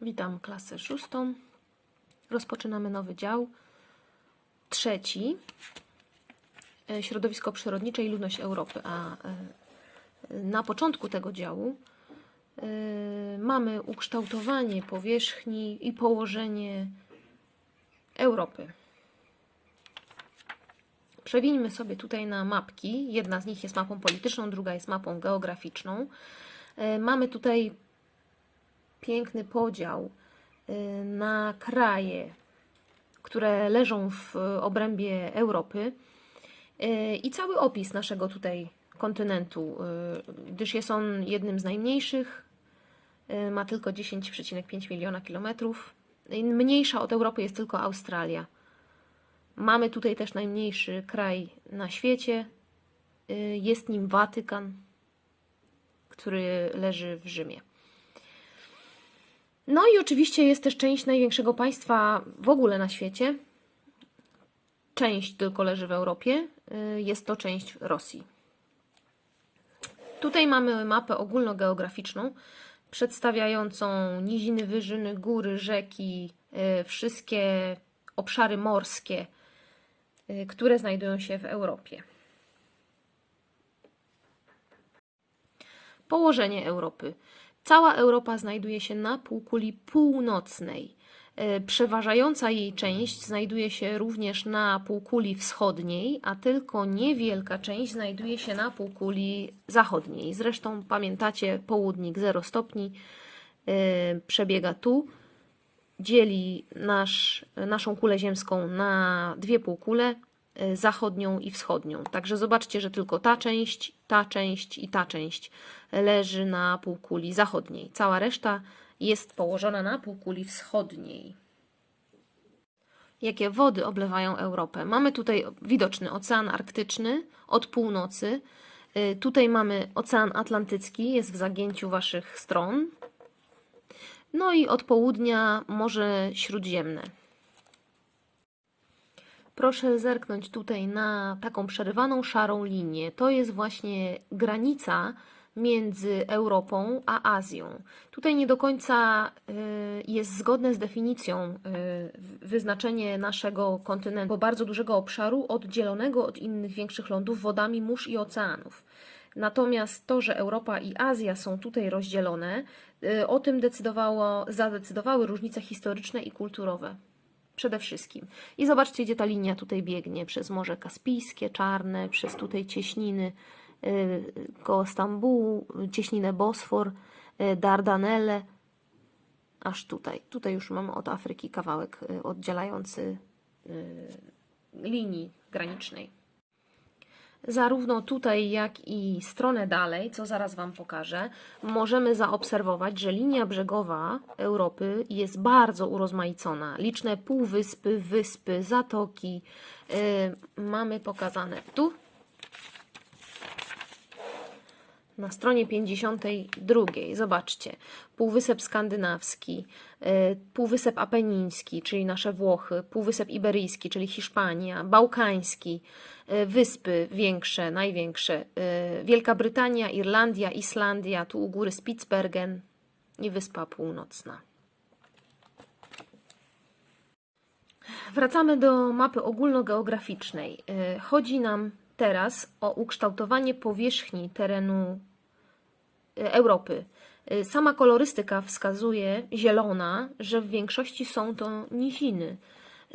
Witam klasę szóstą. Rozpoczynamy nowy dział. Trzeci. e, Środowisko przyrodnicze i ludność Europy. A e, na początku tego działu e, mamy ukształtowanie powierzchni i położenie Europy. Przewińmy sobie tutaj na mapki. Jedna z nich jest mapą polityczną, druga jest mapą geograficzną. Mamy tutaj piękny podział y, na kraje, które leżą w obrębie Europy y, i cały opis naszego tutaj kontynentu, y, gdyż jest on jednym z najmniejszych, y, ma tylko 10,5 miliona kilometrów. Mniejsza od Europy jest tylko Australia. Mamy tutaj też najmniejszy kraj na świecie. y, Jest nim Watykan, który leży w Rzymie. No i oczywiście jest też część największego państwa w ogóle na świecie. Część tylko leży w Europie. y, Jest to część Rosji. Tutaj mamy mapę ogólnogeograficzną przedstawiającą niziny, wyżyny, góry, rzeki, y, wszystkie obszary morskie, y, które znajdują się w Europie. Położenie Europy. Cała Europa znajduje się na półkuli północnej. E, Przeważająca jej część znajduje się również na półkuli wschodniej, a tylko niewielka część znajduje się na półkuli zachodniej. Zresztą pamiętacie, południk 0 stopni e, przebiega tu, dzieli nasz, naszą kulę ziemską na dwie półkule, zachodnią i wschodnią. Także zobaczcie, że tylko ta część, ta część i ta część leży na półkuli zachodniej. Cała reszta jest położona na półkuli wschodniej. Jakie wody oblewają Europę? Mamy tutaj widoczny Ocean Arktyczny od północy. Y, Tutaj mamy Ocean Atlantycki, jest w zagięciu waszych stron. No i od południa Morze Śródziemne. Proszę zerknąć tutaj na taką przerywaną szarą linię. To jest właśnie granica między Europą a Azją. Tutaj nie do końca y, jest zgodne z definicją y, wyznaczenie naszego kontynentu, bo bardzo dużego obszaru oddzielonego od innych większych lądów wodami mórz i oceanów. Natomiast to, że Europa i Azja są tutaj rozdzielone, y, o tym decydowało, zadecydowały różnice historyczne i kulturowe. Przede wszystkim. I zobaczcie, gdzie ta linia tutaj biegnie. Przez Morze Kaspijskie, Czarne, przez tutaj cieśniny y, koło Stambułu, cieśninę Bosfor, y, Dardanelle, aż tutaj. Tutaj już mamy od Afryki kawałek y, oddzielający linii granicznej. Zarówno tutaj, jak i stronę dalej, co zaraz Wam pokażę, możemy zaobserwować, że linia brzegowa Europy jest bardzo urozmaicona. Liczne półwyspy, wyspy, zatoki yy, mamy pokazane tu. Na stronie 52, zobaczcie, Półwysep Skandynawski, y, Półwysep Apeniński, czyli nasze Włochy, Półwysep Iberyjski, czyli Hiszpania, Bałkański, y, wyspy większe, największe, y, Wielka Brytania, Irlandia, Islandia, tu u góry Spitsbergen i Wyspa Północna. Wracamy do mapy ogólnogeograficznej. Chodzi nam teraz o ukształtowanie powierzchni terenu y, Europy. Y, Sama kolorystyka wskazuje zielona, że w większości są to niziny.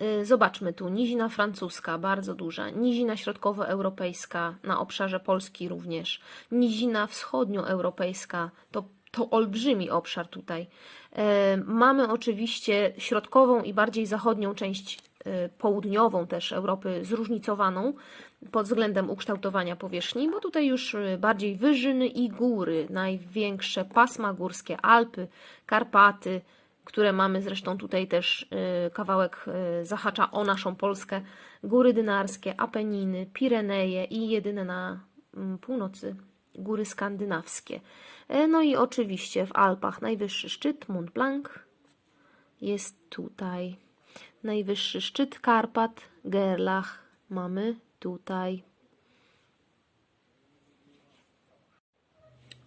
Y, Zobaczmy tu, nizina francuska, bardzo duża, nizina środkowoeuropejska, na obszarze Polski również, nizina wschodnioeuropejska, to, to olbrzymi obszar tutaj. E, Mamy oczywiście środkową i bardziej zachodnią część e, południową też Europy zróżnicowaną pod względem ukształtowania powierzchni, bo tutaj już e, bardziej wyżyny i góry, największe pasma górskie, Alpy, Karpaty, które mamy zresztą tutaj też y, kawałek y, zahacza o naszą Polskę, góry dynarskie, Apeniny, Pireneje i jedyne na mm, północy góry skandynawskie. E, No i oczywiście w Alpach najwyższy szczyt Mont Blanc jest tutaj. Najwyższy szczyt Karpat, Gerlach mamy tutaj.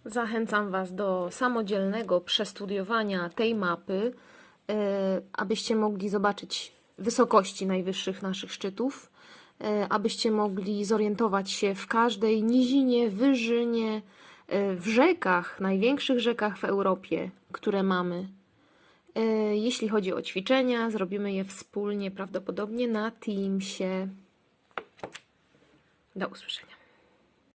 Zachęcam Was do samodzielnego przestudiowania tej mapy, e, abyście mogli zobaczyć wysokości najwyższych naszych szczytów, e, abyście mogli zorientować się w każdej nizinie, wyżynie, e, w rzekach, największych rzekach w Europie, które mamy. E, Jeśli chodzi o ćwiczenia, zrobimy je wspólnie, prawdopodobnie na Teamsie. Do usłyszenia.